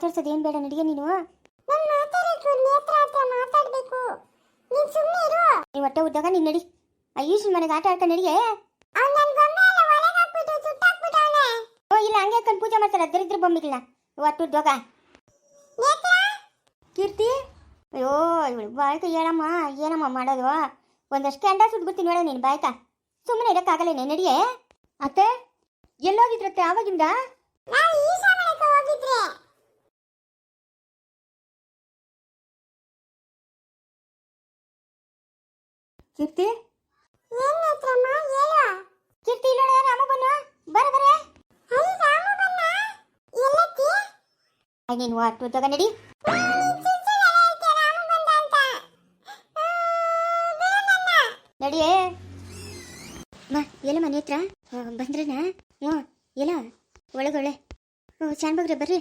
ಮಾತಾಡ್ಸೋದು ಏನು ಬೇಡ ನಡಿಯ ನೀನು? ನೀವು ಹೊಟ್ಟೆ ಉದ್ದಾಗ ನೀನು ನಡಿ. ಅಯ್ಯೂಶನ್ ಮನೆಗೆ ಆಟ ಆಡ್ಕೊಂಡು ನಡಿಯೇ ಓ ಇಲ್ಲ ಹಂಗೆ ಹಾಕೊಂಡು ಪೂಜೆ ಮಾಡ್ತಾರೆ ದರಿದ್ರ ಬೊಮ್ಮಿಗಳನ್ನ ಒಟ್ಟು ಉದ್ಯೋಗ. ಕೀರ್ತಿ? ಅಯ್ಯೋ ಇವಳು ಬಾಯ್ಕ ಏನಮ್ಮ ಏನಮ್ಮ ಮಾಡೋದು? ಒಂದಷ್ಟು ಕ್ಯಾಂಡಲ್ ಸುಟ್ಬಿಡ್ತೀನಿ ನೋಡ ನೀನು ಬಾಯ್ಕ ಸುಮ್ಮನೆ ಇರೋಕ್ಕಾಗಲ್ಲೇನೆ ನಡಿಯೇ ಅತ್ತೆ ಎಲ್ಲೋಗಿದ್ರತ್ತೆ ಆವಾಗಿಂದ? ಕೀರ್ತಿ ಏನ್ ನೇತ್ರಮ್ಮ ಹೇಳು ಕೀರ್ತಿ ಇಲ್ಲೋಣ ರಾಮ ಬನ್ನು ಬರ ಬರ ಅಲ್ಲಿ ರಾಮು ಬನ್ನ ಎಲ್ಲತ್ತಿ ಅಯ್ಯ ನೀನು ಹೊಟ್ಟು ಉದ್ಯೋಗ ನಡಿ ರಾಮು ಬಂದ ಅಂತ ಆ, ಬಿಡು ನನ್ನ. ನಡಿಯೇ ಮಾ ಎಲ್ಲ ಮನೆ ಹತ್ರ ಬಂದ್ರೇನ ಹ್ಞೂ ಎಲ್ಲ ಒಳಗೊಳ್ಳೆ ಹ್ಞೂ ಶಾನ್ಬಗ್ರೆ ಬರ್ರಿ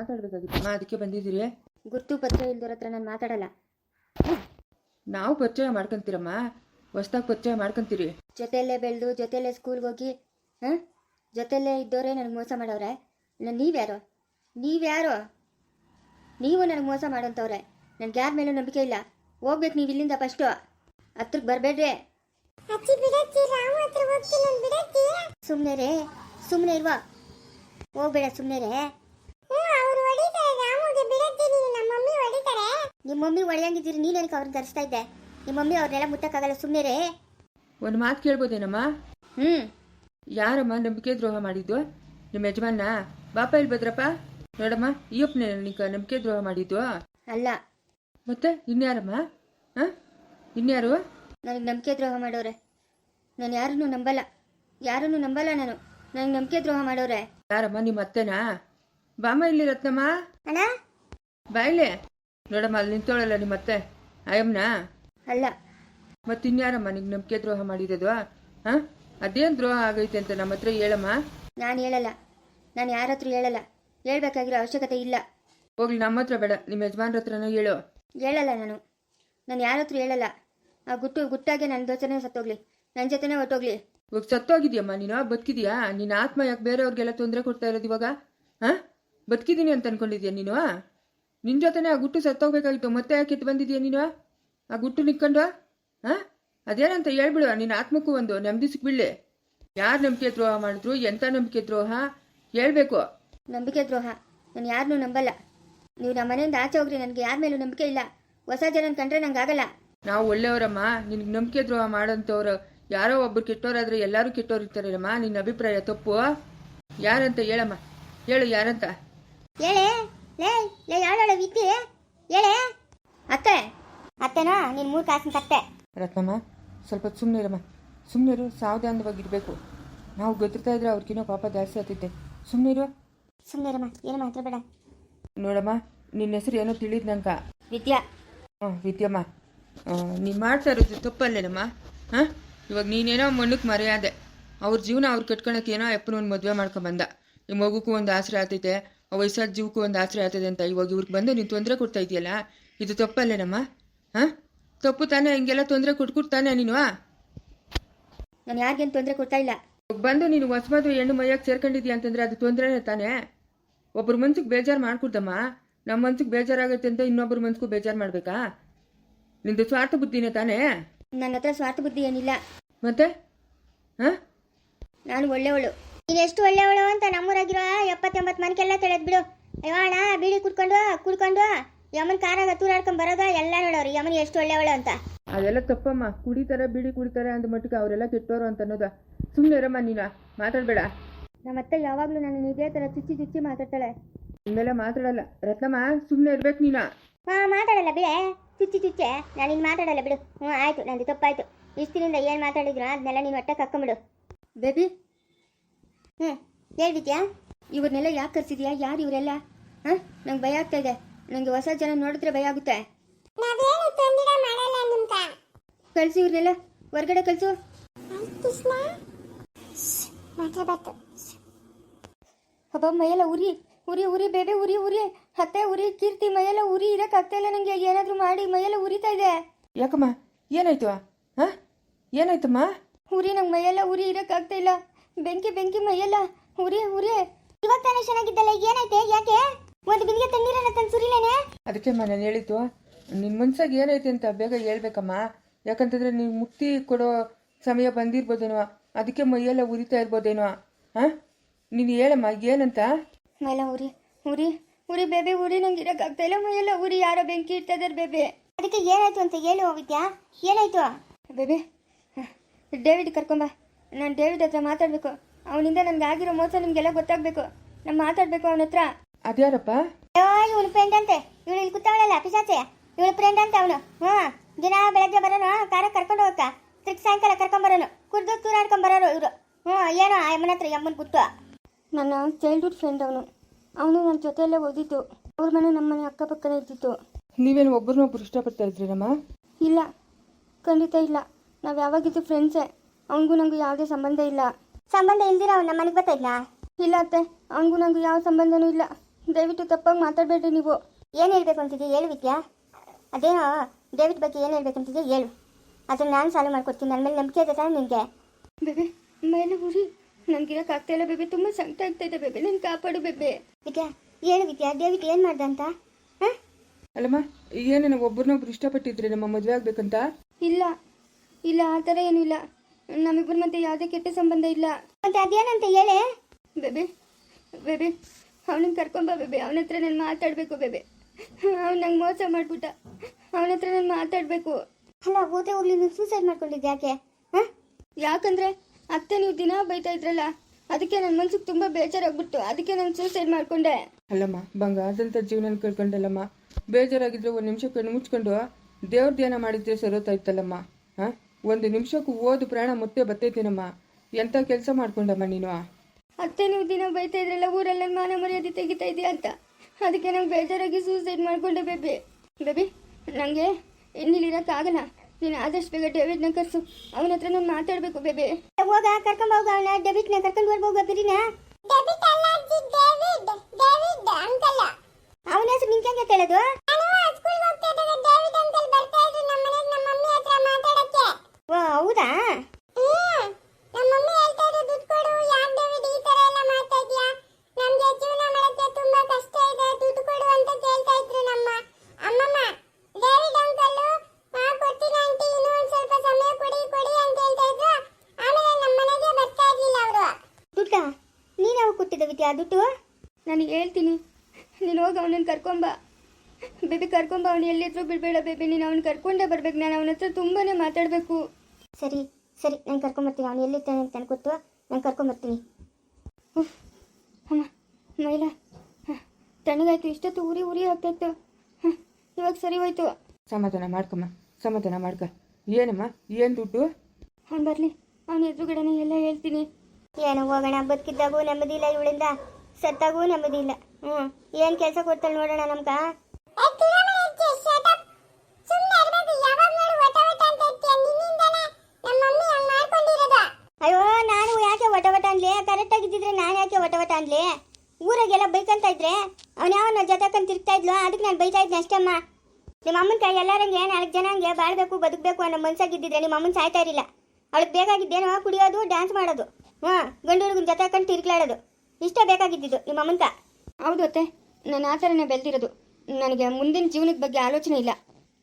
ಹತ್ರ ಮಾ ಅದಕ್ಕೆ ಬಂದಿದ್ದೀರಿ? ಗುರ್ತು ಪತ್ರ ಇಲ್ದಿರ ಹತ್ರ ನಾನು ಮಾತಾಡಲ್ಲ. ನಾವು ಪರಿಚಯ ಮಾಡ್ಕೊಂತೀರಮ್ಮ. ಹೊಸ್ದಾಗಿ ಪರಿಚಯ ಮಾಡ್ಕೊಂತೀರಿ. ಜೊತೆಯಲ್ಲೇ ಬೆಳೆದು ಜೊತೆಯಲ್ಲೇ ಸ್ಕೂಲ್ಗೆ ಹೋಗಿ ಹಾಂ? ಜೊತೆಯಲ್ಲೇ ಇದ್ದವರೇ ನನಗೆ ಮೋಸ ಮಾಡೋರೆ ನಾನು ನೀವ್ಯಾರೋ? ನೀವ್ಯಾರೋ? ನೀವು ನನಗೆ ಮೋಸ ಮಾಡೋಂಥವ್ರೆ ನನಗೆ ಯಾರ ಮೇಲೂ ನಂಬಿಕೆ ಇಲ್ಲ. ಹೋಗ್ಬೇಕು ನೀವು ಇಲ್ಲಿಂದ ಫಸ್ಟು ಹತ್ರಕ್ಕೆ ಬರಬೇಡ್ರಿ. ಸುಮ್ಮನೆ ರೇ ಸುಮ್ಮನೆ ಇಲ್ವಾ ಹೋಗ್ಬೇಡ ಸುಮ್ಮನೆ ರೇ ನಿಮ್ಮ ಮಮ್ಮಿ ಒಳ್ಳೆಯಂಗಿದ್ದೀರಿ ನೀನು ಏನಕ್ಕೆ ಅವ್ರನ್ನ ಧರಿಸ್ತಾ ಇದ್ದೆ? ನಿಮ್ಮ ಮಮ್ಮಿ ಅವ್ರನ್ನೆಲ್ಲ ಮುಟ್ಟಕ್ಕಾಗಲ್ಲ ಸುಮ್ಮನೆ ರೇ ಒಂದು ಮಾತು ಕೇಳ್ಬೋದೇನಮ್ಮ? ಹ್ಞೂ ಯಾರಮ್ಮ ನಂಬಿಕೆ ದ್ರೋಹ ಮಾಡಿದ್ದು? ನಿಮ್ಮ ಯಜಮಾನ ಬಾಪ ಇಲ್ಲಿ ಭದ್ರಪ್ಪ? ನೋಡಮ್ಮ ಒಪ್ಪನೆ ನನಗೆ ನಂಬಿಕೆ ದ್ರೋಹ ಮಾಡಿದ್ದು? ಅಲ್ಲ. ಮತ್ತೆ ಇನ್ಯಾರಮ್ಮ? ಹಾಂ? ಇನ್ಯಾರು? ನನಗೆ ನಂಬಿಕೆ ದ್ರೋಹ ಮಾಡೋರೆ. ನಾನು ಯಾರನ್ನೂ ನಂಬಲ್ಲ. ಯಾರನ್ನೂ ನಂಬಲ್ಲ ನಾನು. ನನಗೆ ನಂಬಿಕೆ ದ್ರೋಹ ಮಾಡೋರೆ. ಯಾರಮ್ಮ ನಿಮ್ಮ ಅತ್ತೆನಾ? ಬಾಮ ಇಲ್ಲಿ ರತ್ನಮ್ಮ? ಅಣ್ಣ? ಬಾಯ್ಲೆ ನೋಡಮ್ಮ ಅಲ್ಲಿ ನಿಂತೋಳಲ್ಲ ನಿಮ್ಮ ಅತ್ತೆ ಅಯ್ಯಮ್ಮನ ಅಲ್ಲ. ಮತ್ತೆ ಇನ್ಯಾರಮ್ಮ ನಿಂಗೆ ನಂಬಿಕೆ ದ್ರೋಹ ಮಾಡಿರೋದು ಹಾ ಅದೇನು ದ್ರೋಹ ಆಗೈತೆ ಅಂತ ನಮ್ಮ ಹತ್ರ ಹೇಳಮ್ಮ. ನಾನು ಹೇಳಲ್ಲ. ನಾನು ಯಾರ ಹತ್ರ ಹೇಳಲ್ಲ. ಹೇಳ್ಬೇಕಾಗಿರೋ ಅವಶ್ಯಕತೆ ಇಲ್ಲ. ಹೋಗ್ಲಿ ನಮ್ಮ ಹತ್ರ ಬೇಡ. ನಿಮ್ಮ ಯಜಮಾನ್ರ ಹತ್ರನೂ ಹೇಳು. ಹೇಳಲ್ಲ ನಾನು. ನಾನು ಯಾರ ಹತ್ರ ಹೇಳಲ್ಲ. ಆ ಗುಟ್ಟು ಗುಟ್ಟಾಗೆ ನನ್ನ ದೋಚನೆ ಸತ್ತೋಗ್ಲಿ. ನನ್ನ ಜೊತೆನೇ ಹೊಟ್ಟೋಗ್ಲಿ ಇವಾಗ ಸತ್ತೋಗಿದ್ಯಮ್ಮ ನೀನು? ಬದುಕಿದ್ಯಾ? ನಿನ್ನ ಆತ್ಮ ಯಾಕೆ ಬೇರೆಯವ್ರಿಗೆಲ್ಲ ತೊಂದರೆ ಕೊಡ್ತಾ ಇರೋದು ಇವಾಗ? ಹಾಂ ಬದುಕಿದ್ದೀನಿ ಅಂತ ಅನ್ಕೊಂಡಿದ್ಯಾ ನೀನು? ನಿನ್ನ ಜೊತೆನೇ ಆ ಗುಟ್ಟು ಸತ್ತೋಗ್ಬೇಕಾಗಿತ್ತು. ಮತ್ತೆ ಯಾಕೆ ಎತ್ತು ಬಂದಿದ್ಯಾ ನೀನು? ಆ ಗುಟ್ಟು ನಿಕ್ಕೊಂಡು ಹಾಂ? ಅದೇನಂತ ಹೇಳ್ಬಿಡು. ನಿನ್ನ ಆತ್ಮಕ್ಕೂ ಒಂದು ನೆಮ್ಮದಿ ಸಿಕ್ಬಿಡ್ಲಿ. ಯಾರು ನಂಬಿಕೆ ದ್ರೋಹ ಮಾಡಿದ್ರು? ಎಂಥ ನಂಬಿಕೆ ದ್ರೋಹ? ಹೇಳ್ಬೇಕು. ನಂಬಿಕೆ ದ್ರೋಹ. ನಾನು ಯಾರನ್ನೂ ನಂಬಲ್ಲ. ನೀವು ನಮ್ಮ ಮನೆಯಿಂದ ಆಚೆ ಹೋಗ್ರಿ. ನನಗೆ ಯಾರ ಮೇಲೂ ನಂಬಿಕೆ ಇಲ್ಲ. ಹೊಸ ಜನನ ಕಂಡ್ರೆ ನಂಗೆ ಆಗಲ್ಲ ನಾವು ಒಳ್ಳೆಯವರಮ್ಮ. ನಿನ್ಗೆ ನಂಬಿಕೆ ದ್ರೋಹ ಮಾಡೋಂಥವ್ರು ಯಾರೋ ಒಬ್ರು ಕೆಟ್ಟವರಾದ್ರೆ ಎಲ್ಲರೂ ಕೆಟ್ಟೋರು ಇರ್ತಾರಮ್ಮ ನಿನ್ನ ಅಭಿಪ್ರಾಯ ತಪ್ಪು. ಯಾರಂತ ಹೇಳಮ್ಮ? ಹೇಳು ಯಾರಂತ? ಹೇಳೇ ಲೇ ಲೇ ಯಾಳೋಳ ವಿದ್ಯೆ ಹೇಳೇ ಅತ್ತೆ ಅತ್ತೆನಾ ನೀನು ಮೂರು ಕಾಸಿನ ಕತ್ತೆ ರತ್ನಮ್ಮ ಸ್ವಲ್ಪ ಸುಮ್ಮನಿರಮ್ಮ ಸುಮ್ಮನಿರು ಸಾವಧಾನವಾಗಿರಬೇಕು ನಾವು ಗೊತ್ತಿರ್ತಾ ಇದ್ರೆ ಅವ್ರಿಗಿನ್ನೂ ಪಾಪ ಜಾಸ್ತಿ ಆಗ್ತಿದ್ದೆ ಸುಮ್ಮನಿರು ಸುಮ್ಮನಿರಮ್ಮ ಏನು ಬೇಡ. ನೋಡಮ್ಮ ನಿನ್ನ ಹೆಸರು ಏನೋ ತಿಳಿದ್ ನಂಕ ವಿದ್ಯಾ. ಹಾಂ ವಿದ್ಯಮ್ಮ. ನೀನು ಮಾಡ್ತಾ ಇರೋದು ತಪ್ಪಲ್ಲೇನಮ್ಮ? ಹಾಂ? ಇವಾಗ ನೀನೇನೋ ಮಣ್ಣಕ್ಕೆ ಮರೆಯಾದೆ. ಅವ್ರ ಜೀವನ ಅವ್ರು ಕಟ್ಕೊಳಕ್ಕೆ ಏನೋ ಅಪ್ಪನ ಒಂದು ಮದುವೆ ಮಾಡ್ಕೊಂಬಂದ ಈ ಮಗುಕ್ಕೂ ಒಂದು ಆಸರೆ ಆತೈತೆ ಆ ವಯಸ್ಸಾದ ಜೀವಕ್ಕೂ ಒಂದು ಆಸರೆ ಆಗ್ತದೆ ಅಂತ ಇವಾಗ ಇವ್ರಿಗೆ ಬಂದು ನೀನು ತೊಂದರೆ ಕೊಡ್ತಾ ಇದೆಯಲ್ಲ? ಇದು ತಪ್ಪಲ್ಲೇನಮ್ಮ? ಹಾಂ? ತಪ್ಪು ತಾನೇ ಹಿಂಗೆಲ್ಲ ತೊಂದರೆ ಕೊಟ್ಕೊಡ್ತಾನೆ ನೀನು ನಾನು ಯಾರಿಗೇನು ತೊಂದರೆ ಕೊಡ್ತಾ ಇಲ್ಲ. ಬಂದು ನೀನು ಹೊಸಮದು ಹೆಣ್ಣು ಮೈಯಾಗಿ ಸೇರ್ಕೊಂಡಿದ್ಯಾ ಅಂತಂದ್ರೆ ಅದು ತೊಂದರೆನೇ ತಾನೆ? ಒಬ್ಬರು ಮನ್ಸಿಗೆ ಬೇಜಾರು ಮಾಡ್ಕೊಡ್ದಮ್ಮ. ನಮ್ಮ ಮನ್ಸಿಗೆ ಬೇಜಾರಾಗುತ್ತೆ ಅಂತ ಇನ್ನೊಬ್ಬರ ಮನ್ಸಿಗೂ ಬೇಜಾರು ಮಾಡಬೇಕಾ? ನಿಂದು ಸ್ವಾರ್ಥ ಬುದ್ಧಿನೇ ತಾನೇ? ನನ್ನ ಹತ್ರ ಸ್ವಾರ್ಥ ಬುದ್ಧಿ ಏನಿಲ್ಲ. ಮತ್ತೆ? ಹಾಂ? ನಾನು ಒಳ್ಳೆಯವಳು ನೀನು ಎಷ್ಟು ಒಳ್ಳೆಯವಳು ಅಂತ ನಮ್ಮೂರಾಗಿರೋ ಎಪ್ಪತ್ತೆಂಬತ್ತು ಮನೆಗೆಲ್ಲ ತಿಳಿದ್ ಬಿಡು ಅಯ್ಯೋ ಅಣ್ಣ ಬೀಡಿ ಕುಡ್ಕೊಂಡು ಕುಡ್ಕೊಂಡು. ಯಮನ್ ಕಾರಾಗ ತೂರಾಡ್ಕೊಂಡ್ ಬರೋದ? ಎಲ್ಲ ನೋಡೋರು ಯಮನ್ ಎಷ್ಟು ಒಳ್ಳೆಯವಳು ಅಂತ. ಅದೆಲ್ಲ ತಪ್ಪಮ್ಮ. ಕುಡಿತಾರೆ ಬಿಡಿ ಕುಡಿತಾರೆ ಅಂದ ಮಟ್ಟಿಗೆ ಅವರೆಲ್ಲ ಕೆಟ್ಟೋರು ಅಂತ ಅನ್ನೋದ ಸುಮ್ಮನೆ ಇರಮ್ಮ ನೀನು. ಮಾತಾಡಬೇಡ. ನಮ್ಮತ್ತೆ ಯಾವಾಗಲೂ ನನ್ನ ಇದೇ ಥರ ಚುಚ್ಚಿ ಚುಚ್ಚಿ ಮಾತಾಡ್ತಾಳೆ. ಇನ್ಮೇಲೆ ಮಾತಾಡಲ್ಲ. ರತ್ನಮ್ಮ ಸುಮ್ಮನೆ ಇರ್ಬೇಕು ನೀನು. ಹಾ ಮಾತಾಡಲ್ಲ ಬಿಡೆ. ಚುಚ್ಚಿ ಚುಚ್ಚೆ. ನಾನು ಇನ್ನು ಮಾತಾಡಲ್ಲ ಬಿಡು. ಹ್ಞೂ ಆಯಿತು ನಂದು ತಪ್ಪಾಯ್ತು. ಇಷ್ಟಿನಿಂದ ಏನು ಮಾತಾಡಿದ್ರು ಅದನ್ನೆಲ್ಲ ನೀನು ಹೊಟ್ಟೆ ಕಕ್ಕೊಂಬಿಡು ಬೇಬಿ. ಹ್ಞೂ ಹೇಳ್ಬಿದ್ಯಾ ಇವ್ರನ್ನೆಲ್ಲ ಯಾಕೆ ಕರ್ಸಿದ್ಯಾ? ಯಾರು ಇವರೆಲ್ಲ? ಹಾಂ? ನಂಗೆ ಭಯ ಆಗ್ತಾ ಇದೆ. ನನಗೆ ಹೊಸ ಜನ ನೋಡಿದ್ರೆ ಭಯ ಆಗುತ್ತೆ. ನಾವೇನು ತೊಂದರೆ ಮಾಡಲ್ಲ ನಿಮ್ಗ? ಕಳಿಸಿ ಇವ್ರನ್ನೆಲ್ಲ. ಹೊರ್ಗಡೆ ಕಳಿಸು. ಕೃಷ್ಣ. ಮಾತಾಡಬಾರ್ದು ಹಬ್ಬ ಮೈಯೆಲ್ಲ ಉರಿ. ಉರಿ ಉರಿ ಬೇಬೆ ಉರಿ ಉರಿ. ಹತ್ತೆ ಉರಿ ಕೀರ್ತಿ ಮೈಯೆಲ್ಲ ಉರಿ. ಇರಕ್ಕಾಗ್ತಾ ಇಲ್ಲ ನನಗೆ ಏನಾದರೂ ಮಾಡಿ ಮೈಯೆಲ್ಲ ಉರಿತಾ ಇದೆ. ಯಾಕಮ್ಮ? ಏನಾಯ್ತು? ಹಾಂ? ಏನಾಯ್ತಮ್ಮ? ಉರಿ ನಂಗೆ ಮೈಯೆಲ್ಲ ಉರಿ. ಇರಕ್ಕಾಗ್ತಾ ಇಲ್ಲ. ಬೆಂಕಿ ಬೆಂಕಿ ಮೈಯೆಲ್ಲ. ಉರಿ ಉರಿ. ಇವತ್ತಾನೆ ತಾನೇ ಚೆನ್ನಾಗಿದ್ದಲ್ಲ ಏನೈತೆ ಯಾಕೆ? ಒಂದು ಬಿಂದಿಗೆ ತಣ್ಣೀರನ್ನ ತಂದು ಸುರಿಲೇನೆ? ಅದಕ್ಕೆಮ್ಮ ನಾನು ಹೇಳಿದ್ದು ನಿನ್ನ ಮನ್ಸಾಗ ಏನೈತೆ ಅಂತ ಬೇಗ ಹೇಳ್ಬೇಕಮ್ಮ. ಯಾಕಂತಂದ್ರೆ ನೀವು ಮುಕ್ತಿ ಕೊಡೋ ಸಮಯ ಬಂದಿರ್ಬೋದೇನೋ ಅದಕ್ಕೆ ಮೈಯೆಲ್ಲ ಉರಿತಾ ಇರ್ಬೋದೇನೋ. ಹಾಂ? ನೀನು ಹೇಳಮ್ಮ ಏನಂತ? ಮೈಲ ಉರಿ ಉರಿ ಉರಿ ಬೇಬಿ ಉರಿ ನಂಗೆ ಇರಕ್ಕಾಗ್ತಾ ಇಲ್ಲ. ಮೈಯೆಲ್ಲ ಉರಿ ಯಾರೋ ಬೆಂಕಿ ಇಡ್ತಾ ಇದಾರೆ ಬೇಬಿ. ಅದಕ್ಕೆ ಏನಾಯ್ತು ಅಂತ ಹೇಳು ವಿದ್ಯಾ ಏನಾಯ್ತು? ಬೇಬಿ ಡೇವಿಡ್ ಕರ್ಕೊಂಬ. ನಾನು ಡೇವಿಡ್ ಹತ್ರ ಮಾತಾಡಬೇಕು. ಅವನಿಂದ ನನಗೆ ಆಗಿರೋ ಮೋಸ ನಿಮಗೆಲ್ಲ ಗೊತ್ತಾಗಬೇಕು. ನಾನು ಮಾತಾಡಬೇಕು ಅವನ ಹತ್ರ ಅದ್ಯಾರಪ್ಪ? ಇವಳು ಫ್ರೆಂಡ್ ಅಂತೆ. ಇವಳು ಇಲ್ಲಿ ಕೂತಾವಳಲ್ಲ ಪಿಶಾಚೆ. ಇವಳು ಫ್ರೆಂಡ್ ಅಂತ ಅವನು. ಹಾ ದಿನ ಬೆಳಗ್ಗೆ ಬರೋನು ಕಾರ ಕರ್ಕೊಂಡು ಹೋಗಕ್ಕ ತಿರ್ಗಿ ಸಾಯಂಕಾಲ ಕರ್ಕೊಂಡ್ ಬರೋನು. ಕುಡ್ದು ತೂರಾಡ್ಕೊಂಡ್ ಬರೋರು ಇವರು. ಹ್ಞೂ ಏನೋ ಆ ಅಮ್ಮನ ಹತ್ರ ಅಮ್ಮನ ಗುಟ್ಟು ನನ್ನ ಚೈಲ್ಡ್ಹುಡ್ ಫ್ರೆಂಡ್ ಅವನು. ಅವನು ನನ್ನ ಜೊತೆಯಲ್ಲೇ ಓದಿದ್ದು. ಅವ್ರ ಮನೆ ನಮ್ಮ ಮನೆ ಅಕ್ಕಪಕ್ಕನೇ ಇದ್ದಿತ್ತು. ನೀವೇನು ಒಬ್ಬರನ್ನೊಬ್ರು ಇಷ್ಟಪಡ್ತಾ ಇದ್ರೇನಮ್ಮ? ಇಲ್ಲ. ಖಂಡಿತ ಇಲ್ಲ. ನಾವು ಯಾವಾಗಿದ್ದು ಫ್ರೆಂಡ್ಸೇ ಅವನಿಗೂ ನನಗೂ ಯಾವುದೇ ಸಂಬಂಧ ಇಲ್ಲ. ಸಂಬಂಧ ಇಲ್ದಿರ ಅವ್ನು ನಮ್ಮ ಮನೆಗೆ ಬರ್ತಾ ಇಲ್ಲ ಅತ್ತೆ. ಅವನಿಗೂ ನನಗೂ ಯಾವ ಸಂಬಂಧನೂ ಇಲ್ಲ. ದಯವಿಟ್ಟು ತಪ್ಪಾಗಿ ಮಾತಾಡಬೇಡ್ರಿ ನೀವು. ಏನು ಹೇಳ್ಬೇಕು ಅಂತಿದ್ದೆ ಹೇಳು ವಿದ್ಯಾ. ಅದೇನೋ ಡೇವಿಡ್ ಬಗ್ಗೆ ಏನು ಹೇಳ್ಬೇಕಂತಿದ್ಯಾ ಹೇಳು. ಅದನ್ನು ನಾನು ಸಾಲ್ವ್ ಮಾಡ್ಕೊಡ್ತೀನಿ. ನನ್ನ ಮೇಲೆ ನಂಬಿಕೆ ಇದೆ ತಾನೆ ನಿನಗೆ. ಬೇಬಿ ಮೇಲೆ ಉರಿ ನನಗಿರೋಕ್ಕಾಗ್ತಾ ಇಲ್ಲ ಬೇಬಿ. ತುಂಬ ಸಂಕಟ ಆಗ್ತಾ ಇದೆ ಬೇಬಿ. ನನ್ನ ಕಾಪಾಡು ಬೇಬಿ. ವಿದ್ಯಾ ಹೇಳು ವಿದ್ಯಾ. ಡೇವಿಡ್ ಏನು ಮಾಡ್ದೆ ಅಂತ? ಹಾಂ? ಅಲ್ಲಮ್ಮ ಏನೇನು ಒಬ್ಬರನ್ನೊಬ್ರು ಇಷ್ಟಪಟ್ಟಿದ್ರೆ ನಮ್ಮ ಮದುವೆ ಆಗ್ಬೇಕಂತ? ಇಲ್ಲ. ಇಲ್ಲ ಆ ಥರ ಏನೂ ಇಲ್ಲ. ನಮ್ಮಿಬ್ಬರ ಮಧ್ಯೆ ಯಾವುದೇ ಕೆಟ್ಟ ಸಂಬಂಧ ಇಲ್ಲ. ಮತ್ತೆ ಅದೇನಂತ ಹೇಳೇ? ಬೇಬಿ ಬೇಬಿ ಅವನನ್ನ ಕರ್ಕೊಂಬ ಬೇಬಿ. ಅವನ ಹತ್ರ ನಾನು ಮಾತಾಡಬೇಕು ಬೇಬಿ. ಅವ್ನು ನಂಗೆ ಮೋಸ ಮಾಡಿಬಿಟ್ಟ. ಅವನ ಹತ್ರ ನಾನು ಮಾತಾಡಬೇಕು. ಅಲ್ಲ ಹೋದೆ ಹೋಗ್ಲಿ ನೀನು ಸೂಸೈಡ್ ಮಾಡ್ಕೊಂಡಿದ್ದೆ ಯಾಕೆ? ಹಾಂ? ಯಾಕಂದ್ರೆ ಅತ್ತೆ ನೀವು ದಿನ ಬೈತಾ ಇದ್ರಲ್ಲ ಅದಕ್ಕೆ ನನ್ನ ಮನ್ಸಿಗೆ ತುಂಬ ಬೇಜಾರಾಗ್ಬಿಟ್ಟು ಅದಕ್ಕೆ ನಾನು ಸೂಸೈಡ್ ಮಾಡ್ಕೊಂಡೆ. ಅಲ್ಲಮ್ಮ ಬಂಗಾರದಂಥ ಜೀವನ ಕಳ್ಕೊಂಡಲ್ಲಮ್ಮ. ಬೇಜಾರಾಗಿದ್ರೆ ಒಂದು ನಿಮಿಷ ಕಣ್ಣು ಮುಚ್ಕೊಂಡು ದೇವ್ರ ಧ್ಯಾನ ಮಾಡಿದ್ರೆ ಸರೋತಾ ಇತ್ತಲ್ಲಮ್ಮ ಹಾಂ? ಒಂದು ನಿಮಿಷಕ್ಕೂ ಓದು ಪ್ರಾಣ ಮತ್ತೆ ಬರ್ತೈತೇನಮ್ಮ ಎಂಥ ಕೆಲಸ ಮಾಡ್ಕೊಂಡಮ್ಮ ನೀನು? ಅತ್ತೆ ನೀವು ದಿನ ಬೈತಾ ಇದ್ರಲ್ಲ ಊರಲ್ಲಿ ನನ್ನ ಮಾನ ಮರ್ಯಾದೆ ತೆಗಿತಾ ಇದೆಯಾ ಅಂತ. ಅದಕ್ಕೆ ನಂಗೆ ಬೇಜಾರಾಗಿ ಸೂಸೈಡ್ ಮಾಡಿಕೊಂಡೆ ಬೇಬಿ. ಬೇಬಿ ನನಗೆ ಇನ್ನಿಲ್ಲಿರೋಕ್ಕಾಗಲ್ಲ ನೀನು ಆದಷ್ಟು ಬೇಗ ಡೇವಿಡ್ನ ಕರ್ಸು. ಅವನ ಹತ್ರ ನಾನು ಮಾತಾಡಬೇಕು ಬೇಬಿ. ಹೋಗ ಕರ್ಕೊಂಡು ಹೋಗ ಅವನ ಡೆಬಿಟ್ನ ಕರ್ಕೊಂಡು ಬರ್ಬೋಗ ಬಿರಿನ? ಅಲ್ಲ ಅಜ್ಜಿ ಡೇವಿಡ್ ಡೇವಿಡ್ ಅಂಕಲ್. ಅವನ ಹೆಸರು ನಿಂಗೆ ಹೆಂಗೆ ಕೇಳೋದು ಸ್ಕೂಲ್ ಹೋಗ್ತಾ ಇದ್ದಾಗ ಡೇವಿಡ್ ಅಂಕಲ್ ಬರ್ತಾ ಇದ್ರು ನಮ್ಮ ಮನೆಗೆ ನಮ್ಮ ಮಮ್ಮಿ ಹತ್ರ ಮಾತಾಡಕ್ಕೆ. ಓ ಹೌದಾ ನಮ್ಮ ಮಮ್ಮಿ ಹೇಳ್ತಾ ಇದ್ರು ದುಡ್ಡು ಕೊಡು ಯಾಕೆ ಡೇವಿಡ್ ಈ ತರ ಎಲ್ಲ ಮಾಡ್ತಾ ಇದೀಯಾ ನಮ್ಗೆ ಜೀವನ ಮಾಡಕ್ಕೆ ತುಂಬಾ ಕಷ್ಟ ಇದೆ ದುಡ್ಡು ಕೊಡು ಅಂತ ಕೇಳ್ತಾ ಇದ್ರು ನಮ್ಮ ಅಮ್ಮಮ್ಮ ಡೇವಿಡ್ ಅಂಕಲ್ ಹಾ ಕೊಡ್ತೀನಿ ಆಂಟಿ ಇನ್ನೂ ಒಂದ್ ಸ್ವಲ್ಪ ಸಮಯ ಕೊಡಿ ಕೊಡಿ ಅಂತ ಹೇಳ್ತಾ ಇದ್ರು ಆಮೇಲೆ ನಮ್ಮ ಮನೆಗೆ ಬರ್ತಾ ಇರ್ಲಿಲ್ಲ ಅವರು ದುಡ್ಡ ನೀನು ಯಾವಾಗ ವಿದ್ಯಾ ದುಡ್ಡು ನನಗೆ ಹೇಳ್ತೀನಿ. ನೀನು ಹೋಗಿ ಅವನನ್ನು ಕರ್ಕೊಂಬ. ಬೇಬಿ ಕರ್ಕೊಂಬ ಅವನು ಎಲ್ಲಿದ್ರು ಬಿಡಬೇಡ ಬೇಬಿ. ನೀನು ಅವ್ನು ಕರ್ಕೊಂಡೇ ಬರ್ಬೇಕು. ನಾನು ಅವನ ಹತ್ರ ತುಂಬಾ ಮಾತಾಡಬೇಕು. ಸರಿ ಸರಿ ನಾನು ಕರ್ಕೊಂಬರ್ತೀನಿ. ಅವನು ಎಲ್ಲಿರ್ತಾನೆ ಅಂತ ಗೊತ್ತು ನಾನು ಕರ್ಕೊಂಬರ್ತೀನಿ. ಅಮ್ಮ ಮೈಲ. ಹಾಂ ತಣ್ಣಗಾಯ್ತು. ಇಷ್ಟೊತ್ತು ಉರಿ ಉರಿ ಆಗ್ತಾಯಿತ್ತು. ಹಾಂ ಇವಾಗ ಸರಿ ಹೋಯ್ತು. ಸಮಾಧಾನ ಮಾಡ್ಕಮ್ಮ ಸಮಾಧಾನ ಮಾಡ್ಕ. ಏನಮ್ಮ ಏನು ದುಡ್ಡು? ಅವ್ನು ಬರಲಿ. ಅವನ ಎದುರುಗಡೆನೇ ಎಲ್ಲ ಹೇಳ್ತೀನಿ. ಏನು ಹೋಗೋಣ? ಬದುಕಿದ್ದಾಗೂ ನೆಮ್ಮದಿ ಇಲ್ಲ ಇವಳಿಂದ ಸತ್ತಾಗೂ ನೆಮ್ಮದಿ ಇಲ್ಲ ಹ್ಞೂ ಏನು ಕೆಲಸ ಕೊಡ್ತಾಳೆ ನೋಡೋಣ ನಮ್ಗ? ಅಯ್ಯೋ ನಾನು ಯಾಕೆ ವಟ ವಟ ಅನ್ಲಿ? ಕರೆಕ್ಟ್ ಆಗಿದ್ದಿದ್ರೆ ನಾನು ಯಾಕೆ ವಟ ವಟ ಅನ್ಲಿ? ಊರಾಗೆಲ್ಲ ಬೈಕಂತ ಇದ್ರೆ ಅವನ ಯಾವನ ಜೊತೆಕಂತ ತಿರ್ತಾ ಇದ್ಲು. ಅದಕ್ಕೆ ನಾನು ಬೈತಾ ಇದ್ದೆ ಅಷ್ಟಮ್ಮ ನಿಮ್ಮ ಅಮ್ಮನ ಕೈ ಎಲ್ಲರಂಗೆ ನಾಲ್ಕು ಜನ ಹಂಗೆ ಬಾಳ್ಬೇಕು ಬದುಕಬೇಕು ಅನ್ನೋ ಮನ್ಸಾಗಿದ್ದಿದ್ರೆ ನಿಮ್ಮ ಅಮ್ಮನ ಸಾಯ್ತಾ ಇರಲಿಲ್ಲ. ಅವಳಿಗೆ ಬೇಕಾಗಿದ್ದೇನೋ ಕುಡಿಯೋದು ಡ್ಯಾನ್ಸ್ ಮಾಡೋದು. ಹಾಂ ಗಂಡು ಹುಡುಗನ ಜೊತೆ ಹಾಕೊಂಡು ತಿರ್ಗ್ಲಾಡೋದು ಇಷ್ಟೇ ಬೇಕಾಗಿದ್ದಿದ್ದು ನಿಮ್ಮ ಅಮ್ಮಂತ. ಹೌದು ಅತ್ತೆ ನಾನು ಆ ಥರನೇ ಬೆಳೆದಿರೋದು ನನಗೆ ಮುಂದಿನ ಜೀವನದ ಬಗ್ಗೆ ಆಲೋಚನೆ ಇಲ್ಲ.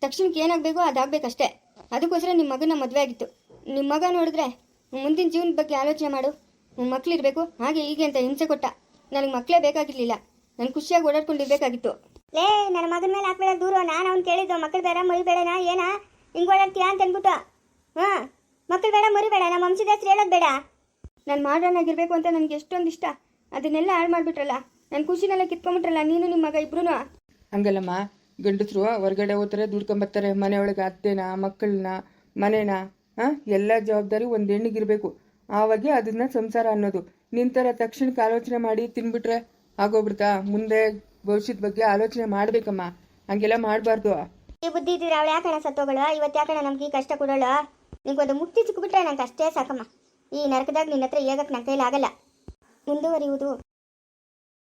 ತಕ್ಷಣಕ್ಕೆ ಏನಾಗಬೇಕು ಅದಾಗಬೇಕಷ್ಟೇ. ಅದಕ್ಕೋಸ್ಕರ ನಿಮ್ಮ ಮಗನ ಮದುವೆ ಆಗಿತ್ತು. ನಿಮ್ಮ ಮಗ ನೋಡಿದ್ರೆ ಮುಂದಿನ ಜೀವನದ ಬಗ್ಗೆ ಆಲೋಚನೆ ಮಾಡು. ಮಕ್ಕಳಿರಬೇಕು ಹಾಗೆ ಹೀಗೆ ಅಂತ ಹಿಂಸೆ ಕೊಟ್ಟ. ನನಗೆ ಮಕ್ಕಳೇ ಬೇಕಾಗಿರಲಿಲ್ಲ. ನಾನು ಖುಷಿಯಾಗಿ ಓಡಾಡ್ಕೊಂಡಿರ್ಬೇಕಾಗಿತ್ತು ಲೇ ನನ್ನ ಮಗನ ಮೇಲೆ ಹಾಕ್ಬೇಡ ದೂರ ನಾನು ಅವ್ನು ಕೇಳಿದ್ದು ಮಕ್ಕಳು ಬೇಡ ಮರಿ ಏನಾ ಏನ? ಹಿಂಗೆ ಓಡಾಡ್ತೀಯಾ ಅಂತ ಅಂದ್ಬಿಟ್ಟು. ಹಾಂ ಮಕ್ಕಳು ಬೇಡ ಮರಿಬೇಡ ನಮ್ಮ ವಂಶದ ಹೆಸರು ಹೇಳೋದು ಬೇಡ. ನಾನು ಮಾಡೋನಾಗಿರ್ಬೇಕು ಅಂತ ನನಗೆ ಎಷ್ಟೊಂದು ಇಷ್ಟ. ಅದನ್ನೆಲ್ಲ ಹಾಳು ಮಾಡಿಬಿಟ್ರಲ್ಲ. ನನ್ನ ಖುಷಿನೆಲ್ಲ ಕಿತ್ಕೊಂಬಿಟ್ರಲ್ಲ ನೀನು ನಿಮ್ಮ ಮಗ ಇಬ್ರು ಹಂಗಲ್ಲಮ್ಮ. ಗಂಡಸರು ಹೊರಗಡೆ ಹೋಗ್ತಾರೆ ದುಡ್ಕೊಂಬರ್ತಾರೆ ಮನೆಯೊಳಗೆ ಅತ್ತೆನ ಮಕ್ಕಳನ್ನ ಮನೇನ ಹಾಂ ಎಲ್ಲ ಜವಾಬ್ದಾರಿ ಒಂದು ಹೆಣ್ಣಿಗಿರ್ಬೇಕು. ಆವಾಗೆ ಅದನ್ನ ಸಂಸಾರ ಅನ್ನೋದು. ನಿಂತರ ತಕ್ಷಣಕ್ಕೆ ಆಲೋಚನೆ ಮಾಡಿ ತಿನ್ಬಿಟ್ರೆ ಆಗೋಗ್ಬಿಡ್ತಾ? ಮುಂದೆ ಭವಿಷ್ಯದ ಬಗ್ಗೆ ಆಲೋಚನೆ ಮಾಡ್ಬೇಕಮ್ಮ. ಹಂಗೆಲ್ಲ ಮಾಡಬಾರ್ದು. ಈ ಬುದ್ಧಿ ಇದ್ದೀರಾ ಅವಳು ಯಾಕಣ ಸತ್ತೋಗಳು? ಇವತ್ತು ಯಾಕಣ ನಮ್ಗೆ ಈ ಕಷ್ಟ ಕೊಡೋಳು? ನಿಂಗೊಂದು ಮುಕ್ತಿ ಸಿಕ್ಬಿಟ್ರೆ ನಂಗೆ ಅಷ್ಟೇ ಸಾಕಮ್ಮ. ಈ ನರಕದಾಗ ನಿನ್ನ ಹತ್ರ ಹೇಗಕ್ಕೆ ನನ್ನ ಕೈಲಾಗಲ್ಲ. ಮುಂದುವರಿಯುವುದು